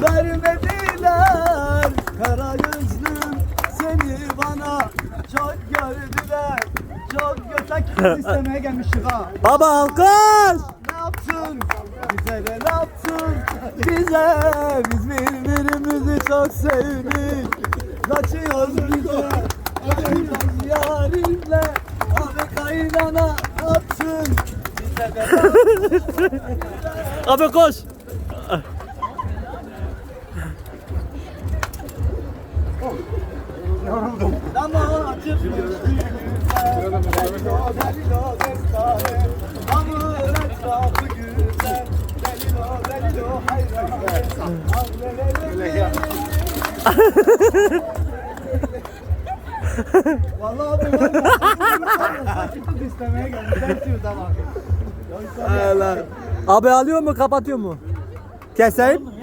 Vermediler. Kara gözlüm seni bana çok gördüler. Çok götek istemeye gelmiştik ha Baba alkış. ne yaptın? Bize de ne yaptın? Bize biz birbirimizi çok sevdik. Kaçıyoruz bize kaçıyoruz yarimle. Abi kaynana yaptın? Bize de ne yaptın Abi Delilo delilo hayran Vallahi Çıkıp istemeye gelmişler şurada bak Abi alıyor mu kapatıyor mu? Keseyim.